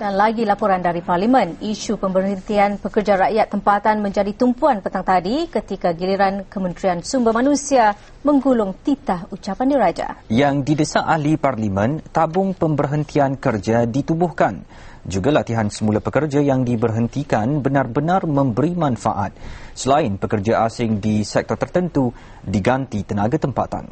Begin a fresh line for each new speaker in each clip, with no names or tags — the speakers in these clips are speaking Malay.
Dan lagi laporan dari Parlimen, isu pemberhentian pekerja rakyat tempatan menjadi tumpuan petang tadi ketika giliran Kementerian Sumber Manusia menggulung titah ucapan diraja.
Yang didesak ahli Parlimen, tabung pemberhentian kerja ditubuhkan. Juga latihan semula pekerja yang diberhentikan benar-benar memberi manfaat. Selain pekerja asing di sektor tertentu diganti tenaga tempatan.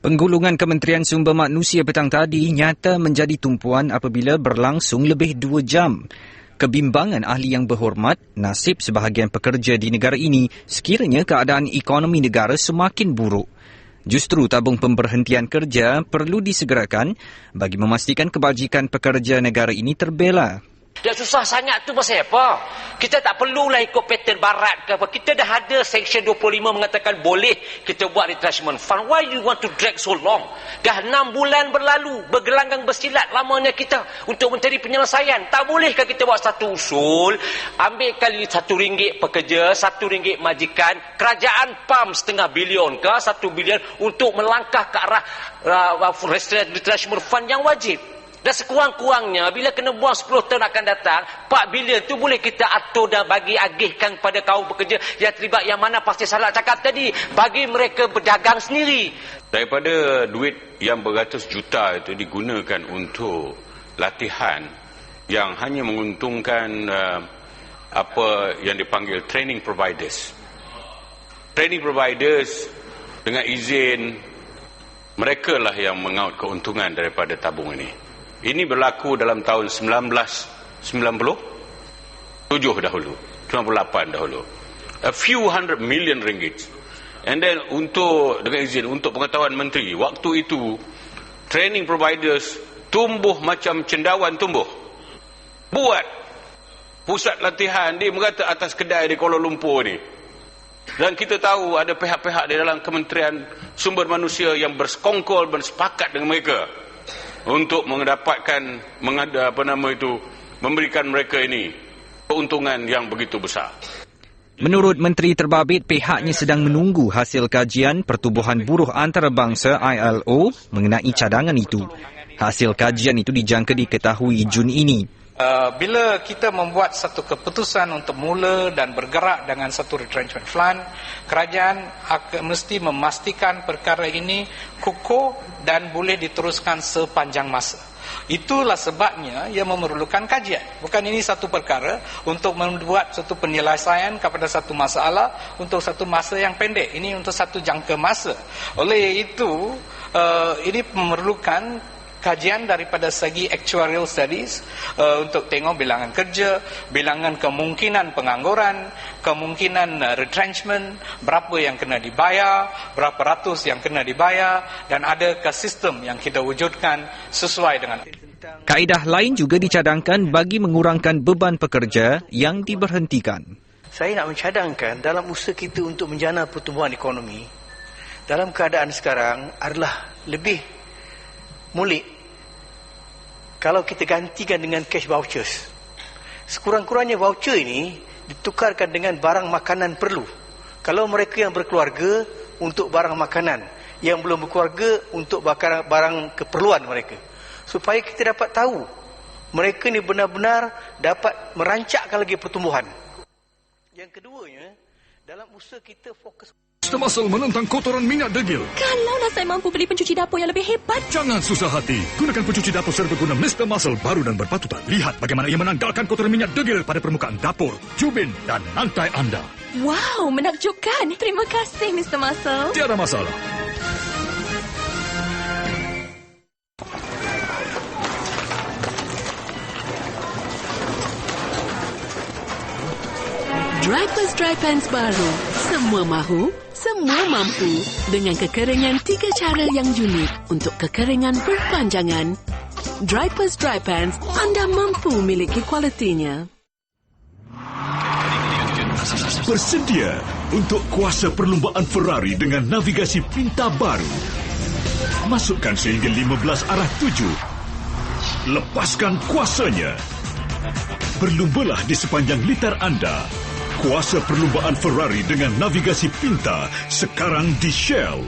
Penggulungan Kementerian Sumber Manusia petang tadi nyata menjadi tumpuan apabila berlangsung lebih dua jam. Kebimbangan ahli yang berhormat, nasib sebahagian pekerja di negara ini sekiranya keadaan ekonomi negara semakin buruk. Justru tabung pemberhentian kerja perlu disegerakan bagi memastikan kebajikan pekerja negara ini terbela.
Dah susah sangat tu pasal apa? Kita tak perlulah ikut pattern barat ke apa. Kita dah ada section 25 mengatakan boleh kita buat retrenchment fund. Why you want to drag so long? Dah 6 bulan berlalu. Bergelanggang bersilat lamanya kita untuk mencari penyelesaian. Tak bolehkah kita buat satu usul? Ambil kali satu ringgit pekerja, satu ringgit majikan. Kerajaan PAM setengah bilion ke satu bilion untuk melangkah ke arah uh, retrenchment fund yang wajib. Dan sekurang-kurangnya bila kena buang 10 tahun akan datang, 4 bilion tu boleh kita atur dan bagi agihkan kepada kaum pekerja yang terlibat yang mana pasti salah cakap tadi. Bagi mereka berdagang sendiri.
Daripada duit yang beratus juta itu digunakan untuk latihan yang hanya menguntungkan uh, apa yang dipanggil training providers. Training providers dengan izin mereka lah yang mengaut keuntungan daripada tabung ini. Ini berlaku dalam tahun 1997 dahulu, 98 dahulu. A few hundred million ringgit. And then untuk dengan izin untuk pengetahuan menteri, waktu itu training providers tumbuh macam cendawan tumbuh. Buat pusat latihan di merata atas kedai di Kuala Lumpur ni. Dan kita tahu ada pihak-pihak di dalam Kementerian Sumber Manusia yang bersekongkol bersepakat dengan mereka untuk mendapatkan apa nama itu memberikan mereka ini keuntungan yang begitu besar.
Menurut Menteri Terbabit, pihaknya sedang menunggu hasil kajian Pertubuhan Buruh Antarabangsa ILO mengenai cadangan itu. Hasil kajian itu dijangka diketahui Jun ini.
Uh, bila kita membuat satu keputusan untuk mula dan bergerak dengan satu retrenchment fund, kerajaan akan mesti memastikan perkara ini kukuh dan boleh diteruskan sepanjang masa. Itulah sebabnya ia memerlukan kajian. Bukan ini satu perkara untuk membuat satu penyelesaian kepada satu masalah untuk satu masa yang pendek. Ini untuk satu jangka masa. Oleh itu, uh, ini memerlukan kajian daripada segi actuarial studies uh, untuk tengok bilangan kerja, bilangan kemungkinan pengangguran, kemungkinan uh, retrenchment, berapa yang kena dibayar, berapa ratus yang kena dibayar dan ada ke sistem yang kita wujudkan sesuai dengan
Kaedah lain juga dicadangkan bagi mengurangkan beban pekerja yang diberhentikan.
Saya nak mencadangkan dalam usaha kita untuk menjana pertumbuhan ekonomi dalam keadaan sekarang adalah lebih mulik. Kalau kita gantikan dengan cash vouchers. Sekurang-kurangnya voucher ini ditukarkan dengan barang makanan perlu. Kalau mereka yang berkeluarga untuk barang makanan. Yang belum berkeluarga untuk barang, keperluan mereka. Supaya kita dapat tahu mereka ni benar-benar dapat merancakkan lagi pertumbuhan. Yang keduanya dalam usaha kita fokus
Mr. Muscle menentang kotoran minyak degil.
Kalaulah saya mampu beli pencuci dapur yang lebih hebat.
Jangan susah hati. Gunakan pencuci dapur serbaguna Mr. Muscle baru dan berpatutan. Lihat bagaimana ia menanggalkan kotoran minyak degil pada permukaan dapur, jubin dan lantai anda.
Wow, menakjubkan. Terima kasih, Mr. Muscle.
Tiada masalah.
Plus Dry Pants baru. Semua mahu, semua mampu dengan kekeringan tiga cara yang unik untuk kekeringan berpanjangan. Dry Plus Dry Pants, anda mampu miliki kualitinya.
Bersedia untuk kuasa perlumbaan Ferrari dengan navigasi pintar baru. Masukkan sehingga 15 arah tuju. Lepaskan kuasanya. Berlumbalah di sepanjang litar anda Kuasa perlumbaan Ferrari dengan navigasi pintar sekarang di Shell.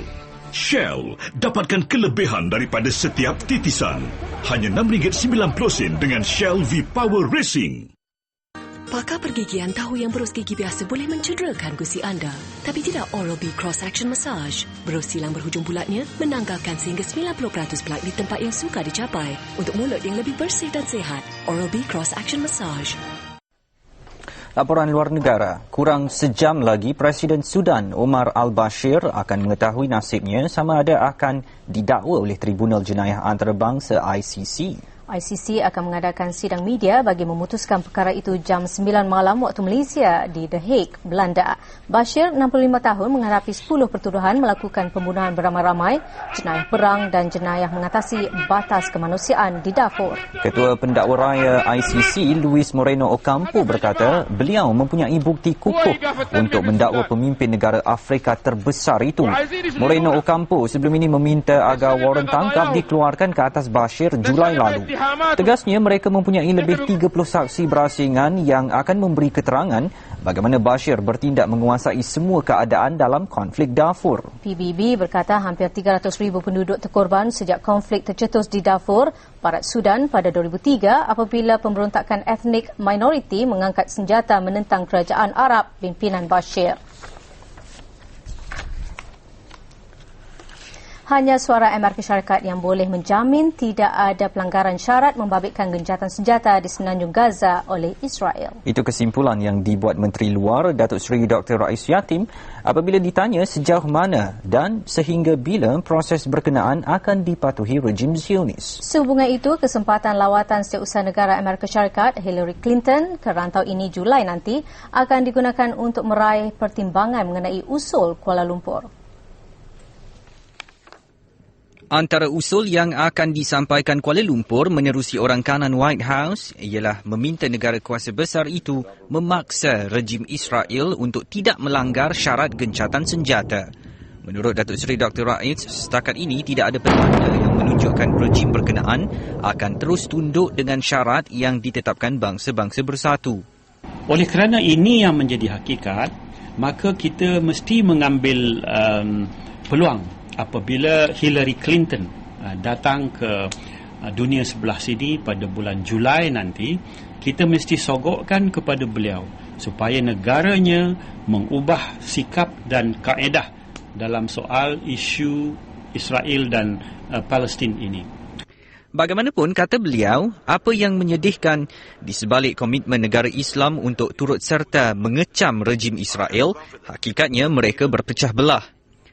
Shell, dapatkan kelebihan daripada setiap titisan. Hanya RM6.90 dengan Shell V-Power Racing.
Pakar pergigian tahu yang berus gigi biasa boleh mencederakan gusi anda. Tapi tidak Oral-B Cross Action Massage. Berus silang berhujung bulatnya menanggalkan sehingga 90% plak di tempat yang suka dicapai untuk mulut yang lebih bersih dan sihat. Oral-B Cross Action Massage.
Laporan luar negara, kurang sejam lagi Presiden Sudan Omar al-Bashir akan mengetahui nasibnya sama ada akan didakwa oleh Tribunal Jenayah Antarabangsa ICC.
ICC akan mengadakan sidang media bagi memutuskan perkara itu jam 9 malam waktu Malaysia di The Hague, Belanda. Bashir, 65 tahun, menghadapi 10 pertuduhan melakukan pembunuhan beramai-ramai, jenayah perang dan jenayah mengatasi batas kemanusiaan di Darfur.
Ketua Pendakwa Raya ICC, Luis Moreno Ocampo berkata beliau mempunyai bukti kukuh untuk mendakwa pemimpin negara Afrika terbesar itu. Moreno Ocampo sebelum ini meminta agar waran tangkap dikeluarkan ke atas Bashir Julai lalu. Tegasnya mereka mempunyai lebih 30 saksi berasingan yang akan memberi keterangan bagaimana Bashir bertindak menguasai semua keadaan dalam konflik Darfur.
PBB berkata hampir 300,000 penduduk terkorban sejak konflik tercetus di Darfur, Barat Sudan pada 2003 apabila pemberontakan etnik minoriti mengangkat senjata menentang kerajaan Arab pimpinan Bashir. Hanya suara Amerika Syarikat yang boleh menjamin tidak ada pelanggaran syarat membabitkan gencatan senjata di semenanjung Gaza oleh Israel.
Itu kesimpulan yang dibuat Menteri Luar Datuk Seri Dr. Rais Yatim apabila ditanya sejauh mana dan sehingga bila proses berkenaan akan dipatuhi rejim Zionis.
Sehubungan itu, kesempatan lawatan Setiausaha Negara Amerika Syarikat Hillary Clinton ke rantau ini Julai nanti akan digunakan untuk meraih pertimbangan mengenai usul Kuala Lumpur.
Antara usul yang akan disampaikan Kuala Lumpur menerusi orang kanan White House ialah meminta negara kuasa besar itu memaksa rejim Israel untuk tidak melanggar syarat gencatan senjata. Menurut Datuk Seri Dr. Rais, setakat ini tidak ada petanda yang menunjukkan rejim berkenaan akan terus tunduk dengan syarat yang ditetapkan bangsa-bangsa bersatu.
Oleh kerana ini yang menjadi hakikat, maka kita mesti mengambil um, peluang apabila Hillary Clinton uh, datang ke uh, dunia sebelah sini pada bulan Julai nanti kita mesti sogokkan kepada beliau supaya negaranya mengubah sikap dan kaedah dalam soal isu Israel dan uh, Palestin ini.
Bagaimanapun kata beliau, apa yang menyedihkan di sebalik komitmen negara Islam untuk turut serta mengecam rejim Israel, hakikatnya mereka berpecah belah.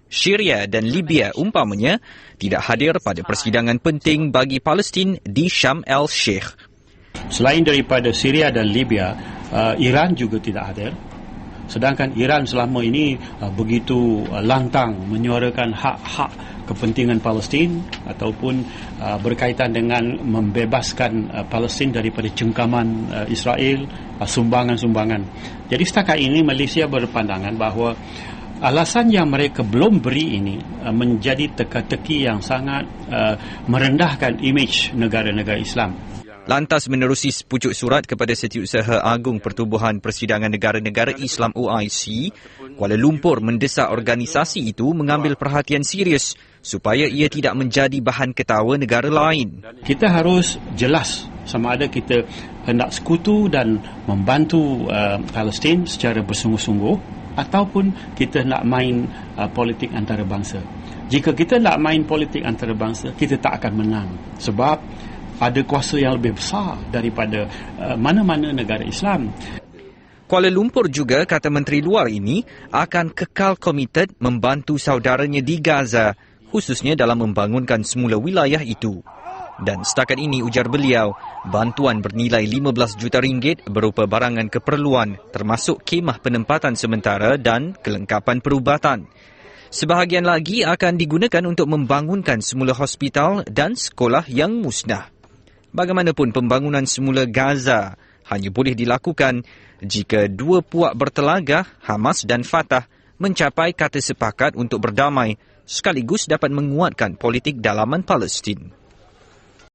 Syria dan Libya umpamanya tidak hadir pada persidangan penting bagi Palestin di Sham el-Sheikh.
Selain daripada Syria dan Libya, uh, Iran juga tidak hadir. Sedangkan Iran selama ini uh, begitu uh, lantang menyuarakan hak-hak kepentingan Palestin ataupun uh, berkaitan dengan membebaskan uh, Palestin daripada cengkaman uh, Israel, uh, sumbangan-sumbangan. Jadi setakat ini Malaysia berpandangan bahawa alasan yang mereka belum beri ini uh, menjadi teka-teki yang sangat uh, merendahkan imej negara-negara Islam.
Lantas menerusi pucuk surat kepada Setiausaha Agung Pertubuhan Persidangan Negara-Negara Islam OIC, Kuala Lumpur mendesak organisasi itu mengambil perhatian serius supaya ia tidak menjadi bahan ketawa negara lain.
Kita harus jelas sama ada kita hendak sekutu dan membantu uh, Palestin secara bersungguh-sungguh ataupun kita nak main uh, politik antarabangsa. Jika kita nak main politik antarabangsa, kita tak akan menang sebab ada kuasa yang lebih besar daripada uh, mana-mana negara Islam.
Kuala Lumpur juga, kata Menteri Luar ini, akan kekal komited membantu saudaranya di Gaza, khususnya dalam membangunkan semula wilayah itu. Dan setakat ini ujar beliau, bantuan bernilai 15 juta ringgit berupa barangan keperluan termasuk kemah penempatan sementara dan kelengkapan perubatan. Sebahagian lagi akan digunakan untuk membangunkan semula hospital dan sekolah yang musnah. Bagaimanapun pembangunan semula Gaza hanya boleh dilakukan jika dua puak bertelagah, Hamas dan Fatah, mencapai kata sepakat untuk berdamai sekaligus dapat menguatkan politik dalaman Palestin.